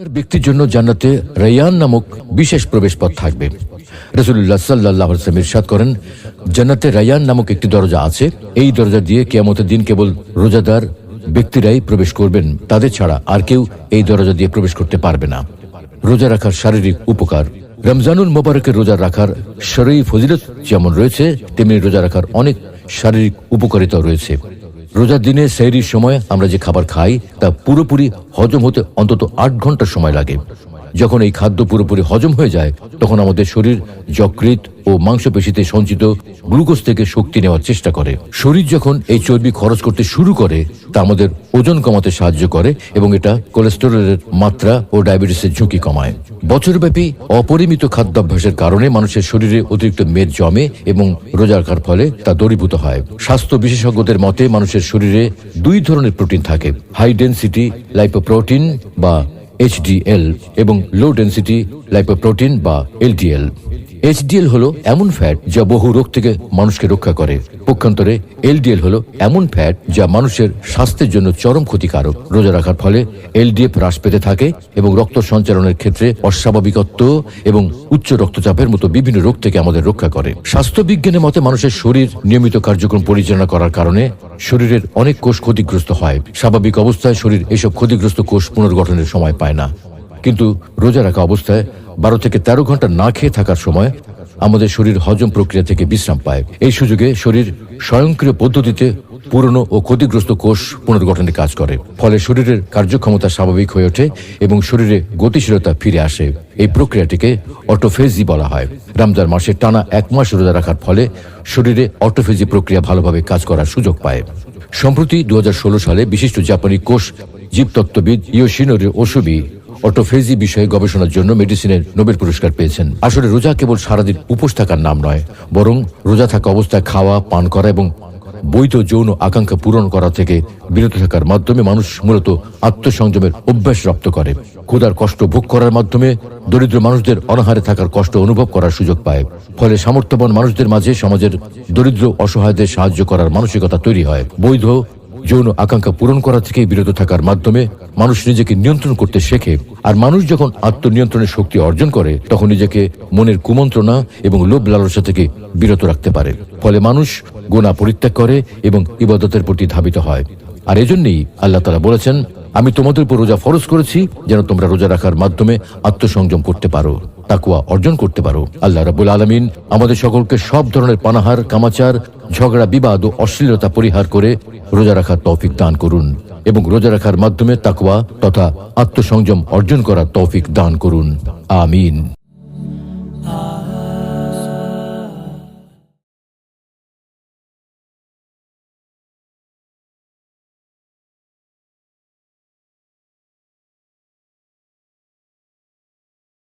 তার ব্যক্তির জন্য জান্নাতে রায়ান নামক বিশেষ প্রবেশ পথ থাকবে রসুল্লাহ সাল্লাহ ইরশাদ করেন, জান্নাতে রায়ান নামক একটি দরজা আছে। এই দরজা দিয়ে কেয়ামতের দিন কেবল রোজাদার ব্যক্তিরাই প্রবেশ করবেন। তাদের ছাড়া আর কেউ এই দরজা দিয়ে প্রবেশ করতে পারবে না। রোজা রাখার শারীরিক উপকার। রমজানুল মোবারকের রোজা রাখার শরীর ফজিলত যেমন রয়েছে, তেমনি রোজা রাখার অনেক শারীরিক উপকারিতাও রয়েছে। রোজার দিনে সেহরির সময় আমরা যে খাবার খাই, তা পুরোপুরি হজম হতে অন্তত আট ঘণ্টা সময় লাগে। যখন এই খাদ্য পুরোপুরি হজম হয়ে যায়, তখন আমাদের শরীর যকৃত ও মাংসপেশিতে সঞ্চিত গ্লুকোজ থেকে শক্তি নেওয়ার চেষ্টা করে। শরীর যখন এই চর্বি খরচ করতে শুরু করে, তা আমাদের ওজন কমাতে সাহায্য করে এবং এটা কোলেস্টেরলের মাত্রা ও ডায়াবেটিসের ঝুঁকি কমায়। বছরব্যাপী অপরিমিত খাদ্যাভ্যাসের কারণে মানুষের শরীরে অতিরিক্ত মেদ জমে এবং রোজার ফলে তা দরীভূত হয়। স্বাস্থ্য বিশেষজ্ঞদের মতে, মানুষের শরীরে দুই ধরনের প্রোটিন থাকে, হাই ডেন্সিটি লাইপোপ্রোটিন বা এইচডিএল এবং লো ডেন্সিটি লাইপোপ্রোটিন বা এলডিএল এইচডিএল হলো এমন ফ্যাট যা বহু রোগ থেকে মানুষকে রক্ষা করে। পক্ষান্তরে এলডিএল হলো এমন ফ্যাট যা মানুষের স্বাস্থ্যের জন্য চরম ক্ষতিকারক। রোজা রাখার ফলে এলডিএফ হ্রাস পেতে থাকে এবং রক্ত সঞ্চালনের ক্ষেত্রে অস্বাভাবিকত্ব এবং উচ্চ রক্তচাপের মতো বিভিন্ন রোগ থেকে আমাদের রক্ষা করে। স্বাস্থ্য বিজ্ঞানের মতে মানুষের শরীর নিয়মিত কার্যক্রম পরিচালনা করার কারণে শরীরের অনেক কোষ ক্ষতিগ্রস্ত হয়। স্বাভাবিক অবস্থায় শরীর এসব ক্ষতিগ্রস্ত কোষ পুনর্গঠনের সময় পায় না। কিন্তু রোজা রাখা অবস্থায় বারো থেকে তেরো ঘণ্টা না খেয়ে থাকার সময় আমাদের শরীর হজম প্রক্রিয়া থেকে বিশ্রাম পায়। এই সুযোগে শরীর স্বয়ংক্রিয় পদ্ধতিতে পুরনো ও ক্ষতিগ্রস্ত কোষ পুনর্গঠনে কাজ করে। ফলে শরীরের কার্যক্ষমতা স্বাভাবিক হয়ে ওঠে এবং শরীরে গতিশীলতা ফিরে আসে। এই প্রক্রিয়াটিকে অটোফেজি বলা হয়। রমজান মাসে টানা এক মাস রোজা রাখার ফলে শরীরে অটোফেজি প্রক্রিয়া ভালোভাবে কাজ করার সুযোগ পায়। সম্প্রতি দু হাজার ষোলো সালে বিশিষ্ট জাপানি কোষ জীবতত্ত্ববিদ ইয়োশিনোরি ওসুবি অটোফেজি বিষয়ে গবেষণার জন্য মেডিসিনের নোবেল পুরস্কার পেয়েছেন। আসলে রোজা কেবল সারাদিন উপোস থাকার নাম নয়, বরং রোজা থাকা অবস্থায় খাওয়া, পান করা এবং বৈধ যৌন আকাঙ্ক্ষা পূরণ করা থেকে বিরত থাকার মাধ্যমে মানুষ মূলত আত্মসংযমের অভ্যাস রপ্ত করে। ক্ষুধার কষ্ট ভোগ করার মাধ্যমে দরিদ্র মানুষদের অনাহারে থাকার কষ্ট অনুভব করার সুযোগ পায়। ফলে সামর্থ্যবান মানুষদের মাঝে সমাজের দরিদ্র অসহায়দের সাহায্য করার মানসিকতা তৈরি হয়। বৈধ যৌন আকাঙ্ক্ষা পূরণ করা থেকে বিরত থাকার মাধ্যমে মানুষ নিজেকে নিয়ন্ত্রণ করতে শেখে। আর মানুষ যখন আত্মনিয়ন্ত্রণের শক্তি অর্জন করে, তখন নিজেকে মনের কুমন্ত্রণা এবং লোভ লালসা থেকে বিরত রাখতে পারে। ফলে মানুষ গোনা পরিত্যাগ করে এবং ইবাদতের প্রতি ধাবিত হয়। আর এজন্যই আল্লাহ তালা বলেছেন, আমি তোমাদের উপর রোজা ফরজ করেছি, যেন তোমরা রোজা রাখার মাধ্যমে আত্মসংযম করতে পারো, তাকুয়া অর্জন করতে পারো। আল্লাহ রাবুল আলমিন আমাদের সকলকে সব ধরনের পানাহার, কামাচার ঝগড়া, বিবাদ ও অশ্লীলতা পরিহার করে রোজা রাখার তৌফিক দান করুন এবং রোজা রাখার মাধ্যমে তাকুয়া তথা আত্মসংযম অর্জন করার তৌফিক দান করুন। আমিন।